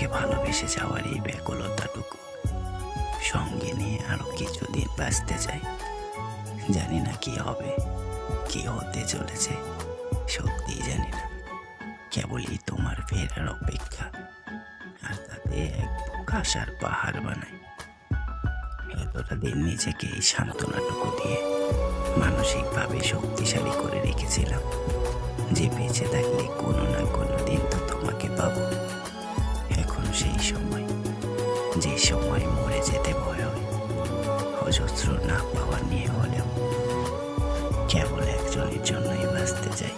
তোমাকে ভালোবেসে যাওয়ার এই ব্যাকুলতাটুকু সঙ্গে নিয়ে আরও কিছুদিন বাঁচতে চাই। জানি না কি হবে, কি হতে চলেছে সত্যি জানি না। কেবলই তোমার ফেরার অপেক্ষা আর তাতে এক আশার পাহাড় বানাই। এতটা দিন নিজেকে এই সান্ত্বনাটুকু দিয়ে মানসিকভাবে শক্তিশালী করে রেখেছিলাম যে বেঁচে থাকলে সেই সময়, যে সময় মরে যেতে ভয় হয়, অজস্র না পাওয়া নিয়ে হলেও কেবল একজনের জন্যই বাঁচতে চাই।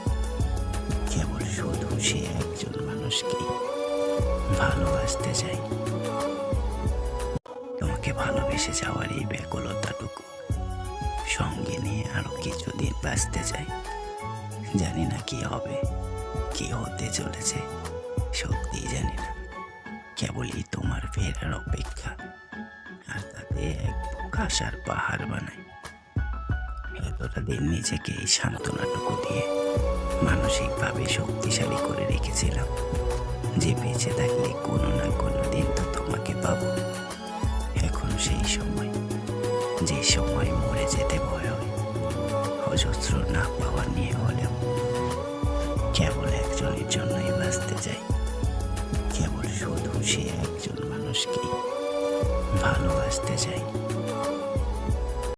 কেবল শুধু সে একজন মানুষকেই ভালোবাসতে চাই। তোমাকে ভালোবেসে যাওয়ার এই ব্যাকুলতাটুকু সঙ্গে নিয়ে আরও কিছুদিন বাঁচতে চাই। জানি না কি হবে, কি হতে চলেছে সত্যি জানি না। কেবলই তোমার ফেরার অপেক্ষা। আর তাতে এক আশার পাহাড় বানাই এতটা দিন নিজেকে এই সান্ত্বনাটুকু দিয়ে মানসিকভাবে শক্তিশালী করে রেখেছিলাম যে বেঁচে থাকলে কোনো না কোনো দিন তো তোমাকে পাবো। এখন সেই সময়, যে সময় মরে যেতে ভয় হয়, অজস্র না পাওয়া নিয়ে হলেও কেবল একজনের জন্যই বাঁচতে চাই। সে একজন মানুষকে ভালোবাসতে চাই।